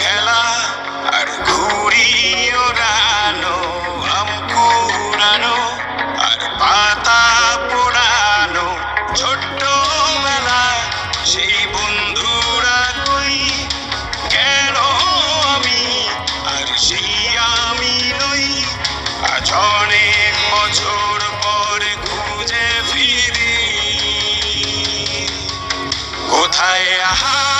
খেলা আর ঘুড়ি ওড়ানো আম পুরানো আর পাতা পোড়ানো। ছোট্ট মেলা সেই বন্ধুরা কই কেন আমি, আর সেই আমি নই। আজ অনেক বছর পরে খুঁজে ফিরি। কোথায় আহা